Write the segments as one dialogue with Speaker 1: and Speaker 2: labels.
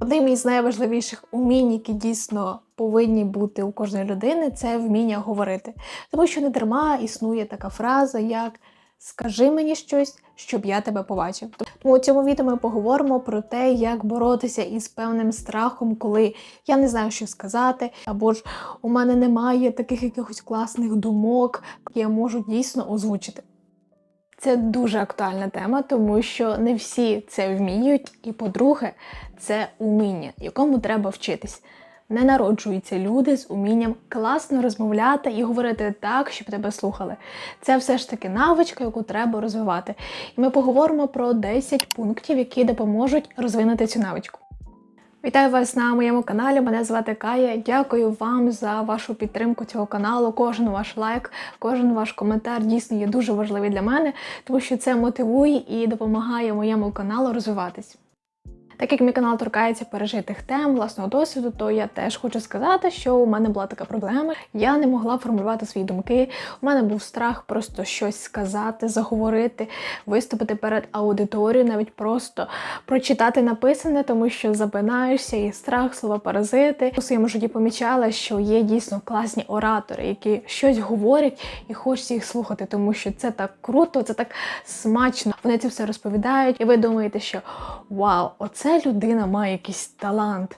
Speaker 1: Одним із найважливіших умінь, які дійсно повинні бути у кожної людини, це вміння говорити. Тому що не дарма існує така фраза, як Скажи мені щось, щоб я тебе побачив. Тому у цьому відео ми поговоримо про те, як боротися із певним страхом, коли я не знаю, що сказати, або ж у мене немає таких якихось класних думок, які я можу дійсно озвучити. Це дуже актуальна тема, тому що не всі це вміють, і по-друге, це уміння, якому треба вчитись. Не народжуються люди з умінням класно розмовляти і говорити так, щоб тебе слухали. Це все ж таки навичка, яку треба розвивати. І ми поговоримо про 10 пунктів, які допоможуть розвинути цю навичку. Вітаю вас на моєму каналі. Мене звати Кая. Дякую вам за вашу підтримку цього каналу. Кожен ваш лайк, кожен ваш коментар дійсно є дуже важливий для мене, тому що це мотивує і допомагає моєму каналу розвиватись. Так як мій канал торкається пережитих тем, власного досвіду, то я теж хочу сказати, що у мене була така проблема. Я не могла формулювати свої думки. У мене був страх просто щось сказати, заговорити, виступити перед аудиторією, навіть просто прочитати написане, тому що запинаєшся і страх, слова паразити. У своєму житті помічала, що є дійсно класні оратори, які щось говорять і хочеться їх слухати, тому що це так круто, це так смачно. Вони це все розповідають, і ви думаєте, що вау, оце людина має якийсь талант.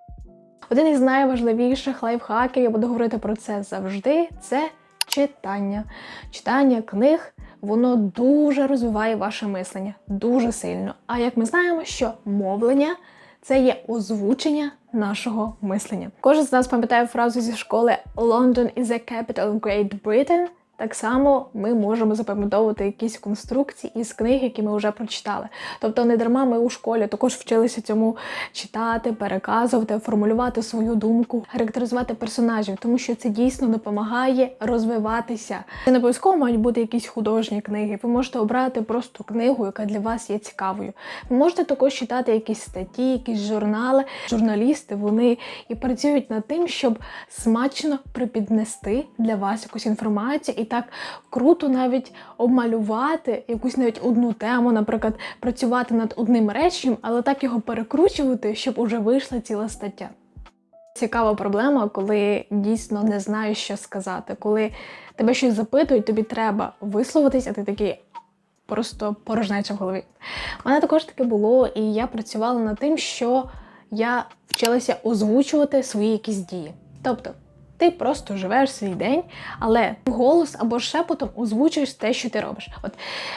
Speaker 1: Один із найважливіших лайфхаків, я буду говорити про це завжди, це читання. Читання книг, воно дуже розвиває ваше мислення, дуже сильно. А як ми знаємо, що мовлення це є озвучення нашого мислення. Кожен з нас пам'ятає фразу зі школи London is the capital of Great Britain. Так само ми можемо запам'ятовувати якісь конструкції із книг, які ми вже прочитали. Тобто, не дарма ми у школі також вчилися цьому читати, переказувати, формулювати свою думку, характеризувати персонажів, тому що це дійсно допомагає розвиватися. Це не обов'язково мають бути якісь художні книги. Ви можете обрати просто книгу, яка для вас є цікавою. Ви можете також читати якісь статті, якісь журнали. Журналісти вони і працюють над тим, щоб смачно припіднести для вас якусь інформацію і так круто навіть обмалювати якусь навіть одну тему, наприклад, працювати над одним реченням, але так його перекручувати, щоб уже вийшла ціла стаття. Цікава проблема, коли дійсно не знаєш, що сказати. Коли тебе щось запитують, тобі треба висловитись, а ти такий просто порожнеча в голові. У мене також таке було, і я працювала над тим, що я вчилася озвучувати свої якісь дії. Тобто, ти просто живеш свій день, але голос або шепотом озвучуєш те, що ти робиш. От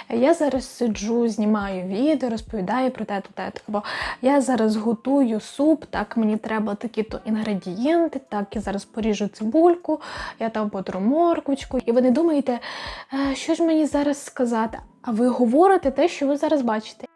Speaker 1: я зараз сиджу, знімаю відео, розповідаю про те, то те. Або я зараз готую суп, так мені треба такі-то інгредієнти, так я зараз поріжу цибульку, я там потру морквочку. І ви не думаєте, «Е, що ж мені зараз сказати? А ви говорите те, що ви зараз бачите.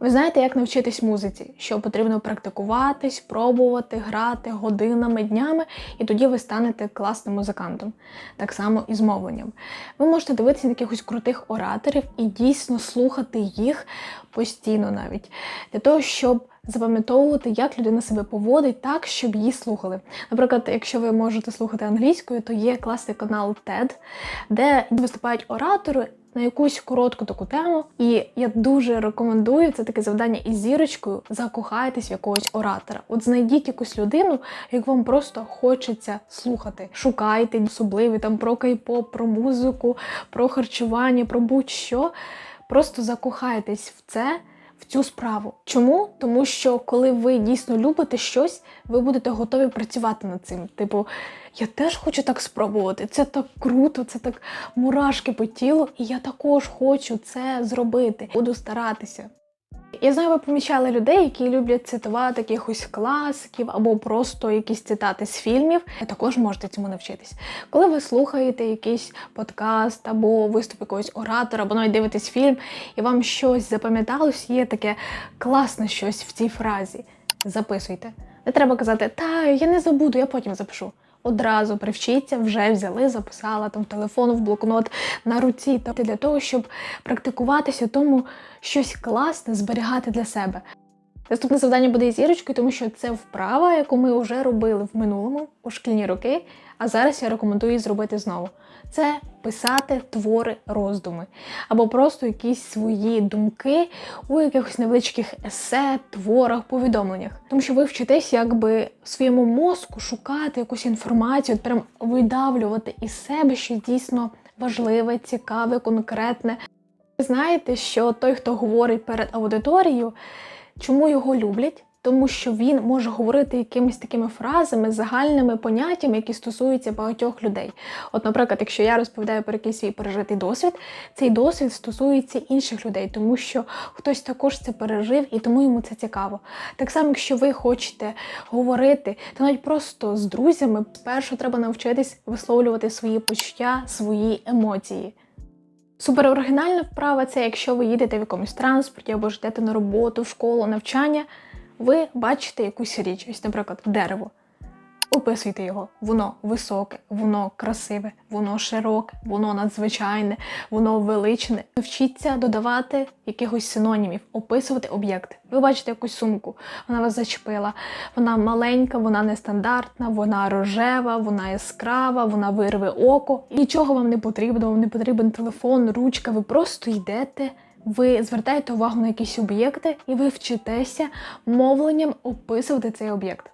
Speaker 1: Ви знаєте, як навчитись музиці, що потрібно практикуватись, пробувати, грати годинами, днями, і тоді ви станете класним музикантом. Так само і з мовленням. Ви можете дивитися на якихось крутих ораторів і дійсно слухати їх постійно навіть для того, щоб запам'ятовувати, як людина себе поводить так, щоб її слухали. Наприклад, якщо ви можете слухати англійською, то є класний канал TED, де виступають оратори на якусь коротку таку тему. І я дуже рекомендую це таке завдання із зірочкою закохайтесь в якогось оратора. От знайдіть якусь людину, яку вам просто хочеться слухати. Шукайте особливі там про кей-поп, про музику, про харчування, про будь-що. Просто закохайтесь в це. В цю справу. Чому? Тому що коли ви дійсно любите щось, ви будете готові працювати над цим. Типу, я теж хочу так спробувати. Це так круто, це так мурашки по тілу, і я також хочу це зробити. Буду старатися. Я знаю, ви помічали людей, які люблять цитувати якихось класиків або просто якісь цитати з фільмів. Ви також можете цьому навчитись. Коли ви слухаєте якийсь подкаст або виступ якогось оратора, або навіть дивитесь фільм, і вам щось запам'яталось, є таке класне щось в цій фразі. Записуйте. Не треба казати, та я не забуду, я потім запишу. Одразу привчіться, вже взяли, записала там в телефон, в блокнот на руці. та для того, щоб практикуватися, тому щось класне зберігати для себе. Наступне завдання буде зірочкою, тому що це вправа, яку ми вже робили в минулому у шкільні роки. А зараз я рекомендую зробити знову. Це писати твори роздуми або просто якісь свої думки у якихось невеличких есе, творах, повідомленнях. Тому що ви вчитесь якби в своєму мозку шукати якусь інформацію, от прям видавлювати із себе щось дійсно важливе, цікаве, конкретне. Ви знаєте, що той, хто говорить перед аудиторією, чому його люблять? Тому що він може говорити якимись такими фразами, загальними поняттями, які стосуються багатьох людей. От, наприклад, якщо я розповідаю про якийсь свій пережитий досвід, цей досвід стосується інших людей, тому що хтось також це пережив і тому йому це цікаво. Так само, якщо ви хочете говорити, то навіть просто з друзями, спершу треба навчитись висловлювати свої почуття, свої емоції. Супероригінальна вправа це якщо ви їдете в якомусь транспорті або ж йдете на роботу, в школу, навчання, ви бачите якусь річ, ось, наприклад, дерево. Описуйте його. Воно високе, воно красиве, воно широке, воно надзвичайне, воно величне. Вчіться додавати якихось синонімів, описувати об'єкти. Ви бачите якусь сумку, вона вас зачепила. Вона маленька, вона нестандартна, вона рожева, вона яскрава, вона вирве око. Нічого вам не потрібно, вам не потрібен телефон, ручка. Ви просто йдете. Ви звертаєте увагу на якісь об'єкти, і ви вчитеся мовленням описувати цей об'єкт.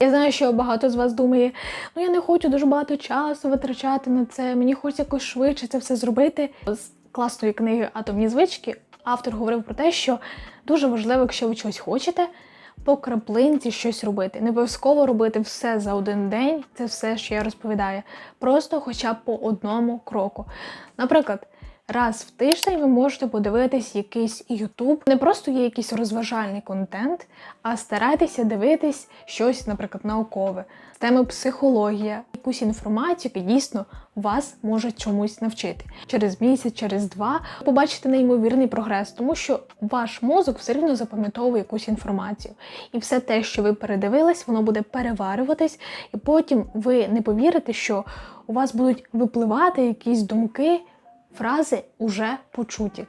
Speaker 1: Я знаю, що багато з вас думає, ну я не хочу дуже багато часу витрачати на це, мені хочеться якось швидше це все зробити. З класної книги Атомні звички автор говорив про те, що дуже важливо, якщо ви щось хочете, по краплинці щось робити. Не обов'язково робити все за один день, це все, що я розповідаю. Просто хоча б по одному кроку. Наприклад. Раз в тиждень ви можете подивитись якийсь YouTube. Не просто є якийсь розважальний контент, а старайтеся дивитись щось, наприклад, наукове, теми психологія, якусь інформацію, яка дійсно вас може чомусь навчити. Через місяць, через два побачите неймовірний прогрес, тому що ваш мозок все рівно запам'ятовує якусь інформацію. І все те, що ви передивились, воно буде переварюватись, і потім ви не повірите, що у вас будуть випливати якісь думки фрази уже почуті.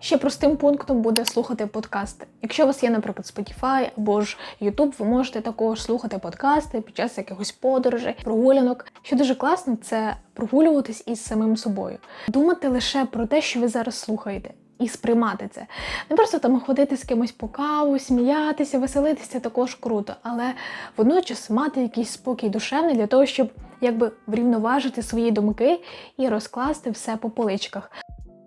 Speaker 1: Ще простим пунктом буде слухати подкасти. Якщо у вас є, наприклад, Spotify або ж YouTube, ви можете також слухати подкасти під час якихось подорожей, прогулянок. Що дуже класно, це прогулюватись із самим собою, думати лише про те, що ви зараз слухаєте. І сприймати це. Не просто там ходити з кимось по каву, сміятися, веселитися також круто, але водночас мати якийсь спокій душевний для того, щоб якби врівноважити свої думки і розкласти все по поличках.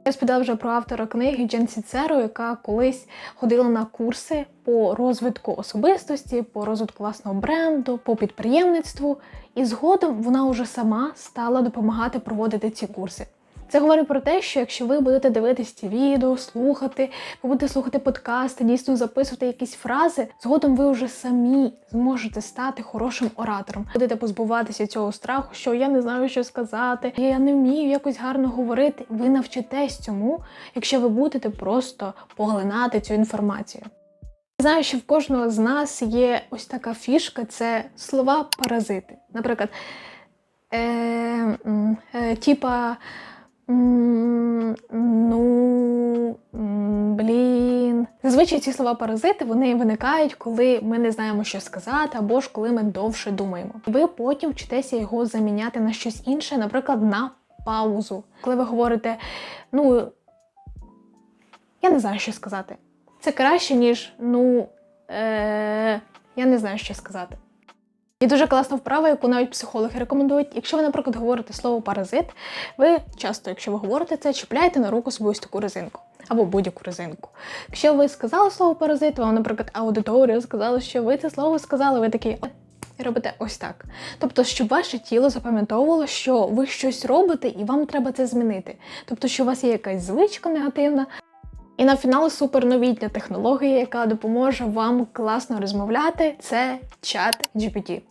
Speaker 1: Я спитала вже про автора книги Джен Сіцеро, яка колись ходила на курси по розвитку особистості, по розвитку власного бренду, по підприємництву, і згодом вона вже сама стала допомагати проводити ці курси. Це говорить про те, що якщо ви будете дивитись ці відео, слухати, ви будете слухати подкасти, дійсно записувати якісь фрази, згодом ви вже самі зможете стати хорошим оратором. Будете позбуватися цього страху, що я не знаю, що сказати, я не вмію якось гарно говорити. Ви навчитесь цьому, якщо ви будете просто поглинати цю інформацію. Знаю, що в кожного з нас є ось така фішка це слова паразити. Наприклад, е, е, типа. Ну, блін. Зазвичай ці слова паразити вони виникають, коли ми не знаємо, що сказати, або ж коли ми довше думаємо. Ви потім вчитеся його заміняти на щось інше, наприклад, на паузу. Коли ви говорите, ну, я не знаю, що сказати. Це краще, ніж ну, е- я не знаю, що сказати. Є дуже класна вправа, яку навіть психологи рекомендують. Якщо ви, наприклад, говорите слово паразит, ви часто, якщо ви говорите це, чіпляєте на руку ось таку резинку або будь-яку резинку. Якщо ви сказали слово паразит, вам, наприклад, аудиторія сказала, що ви це слово сказали, ви такі. І робите ось так. Тобто, щоб ваше тіло запам'ятовувало, що ви щось робите і вам треба це змінити. Тобто, що у вас є якась звичка негативна, і на фінал суперновітня технологія, яка допоможе вам класно розмовляти, це чат GPT.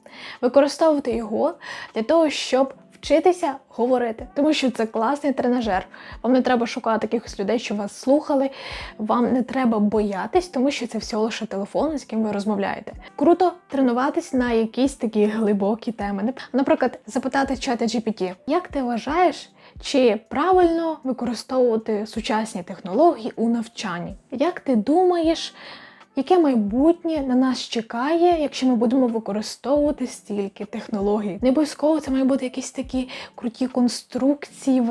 Speaker 1: Використовуйте його для того, щоб вчитися говорити, тому що це класний тренажер. Вам не треба шукати якихось людей, що вас слухали. Вам не треба боятись, тому що це всього лише телефон, з яким ви розмовляєте. Круто тренуватись на якісь такі глибокі теми. Наприклад, запитати чата GPT, як ти вважаєш? Чи правильно використовувати сучасні технології у навчанні? Як ти думаєш, яке майбутнє на нас чекає, якщо ми будемо використовувати стільки технологій. Не обов'язково це має бути якісь такі круті конструкції в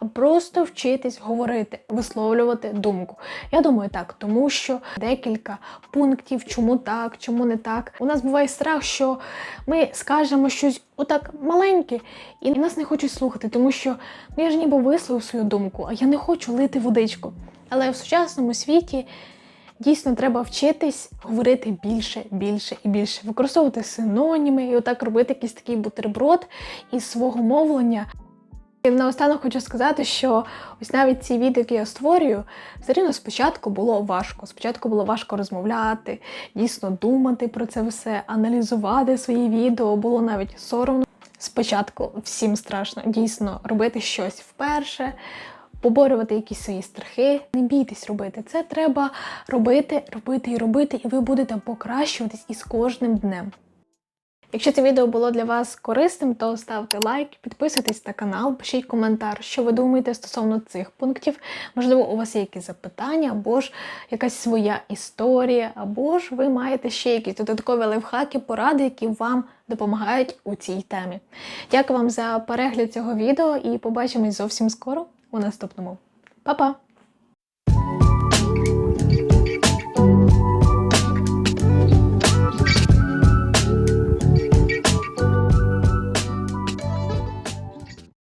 Speaker 1: а просто вчитись говорити, висловлювати думку. Я думаю, так, тому що декілька пунктів, чому так, чому не так. У нас буває страх, що ми скажемо щось отак маленьке, і нас не хочуть слухати, тому що ну, я ж ніби висловив свою думку, а я не хочу лити водичку. Але в сучасному світі дійсно треба вчитись говорити більше, більше і більше, використовувати синоніми і отак робити якийсь такий бутерброд із свого мовлення. І наостанок хочу сказати, що ось навіть ці відео, які я створюю, все рівно спочатку було важко. Спочатку було важко розмовляти, дійсно думати про це все, аналізувати свої відео, було навіть соромно. Спочатку всім страшно дійсно робити щось вперше, поборювати якісь свої страхи. Не бійтесь робити. Це треба робити, робити і робити, і ви будете покращуватись із кожним днем. Якщо це відео було для вас корисним, то ставте лайк, підписуйтесь на канал, пишіть коментар, що ви думаєте стосовно цих пунктів. Можливо, у вас є якісь запитання, або ж якась своя історія, або ж ви маєте ще якісь додаткові лайфхаки, поради, які вам допомагають у цій темі. Дякую вам за перегляд цього відео і побачимось зовсім скоро у наступному. Па-па!